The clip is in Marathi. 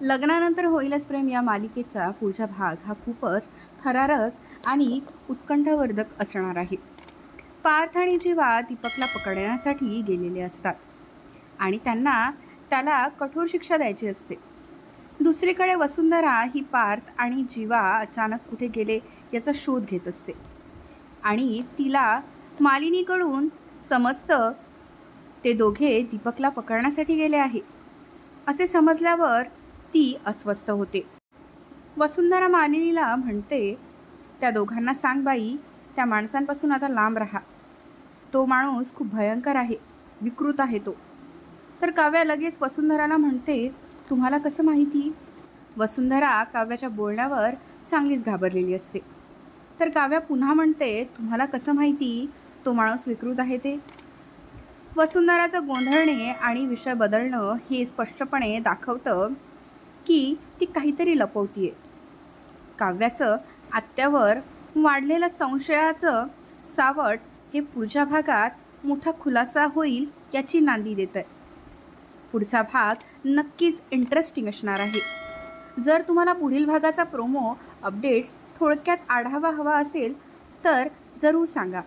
लग्नानंतर होईलच प्रेम या मालिकेचा पुढचा भाग हा खूपच थरारक आणि उत्कंठावर्धक असणार आहे. पार्थ आणि जीवा दीपकला पकडण्यासाठी गेलेले असतात आणि त्यांना त्याला कठोर शिक्षा द्यायची असते. दुसरीकडे वसुंधरा ही पार्थ आणि जीवा अचानक कुठे गेले याचा शोध घेत असते आणि तिला मालिनीकडून समजतं ते दोघे दीपकला पकडण्यासाठी गेले आहे. असे समजल्यावर ती अस्वस्थ होते. वसुंधरा मालिनीला म्हणते त्या दोघांना सांग बाई त्या माणसांपासून आता लांब राहा. तो माणूस खूप भयंकर आहे विकृत आहे तो. तर काव्या लगेच वसुंधराला म्हणते तुम्हाला कसं माहिती? वसुंधरा काव्याच्या बोलण्यावर चांगलीच घाबरलेली असते. तर काव्या पुन्हा म्हणते तुम्हाला कसं माहिती? तो माणूस विकृत आहे ते. वसुंधराचं गोंधळणे आणि विषय बदलणं हे स्पष्टपणे दाखवतं की ती काहीतरी लपवतीये. काव्याचं आत्यावर वाढलेलं संशयाचं सावट हे पुढच्या भागात मोठा खुलासा होईल याची नांदी देत आहे पुढचा भाग नक्कीच इंटरेस्टिंग असणार आहे. जर तुम्हाला पुढील भागाचा प्रोमो अपडेट्स थोडक्यात आढावा हवा असेल तर जरूर सांगा.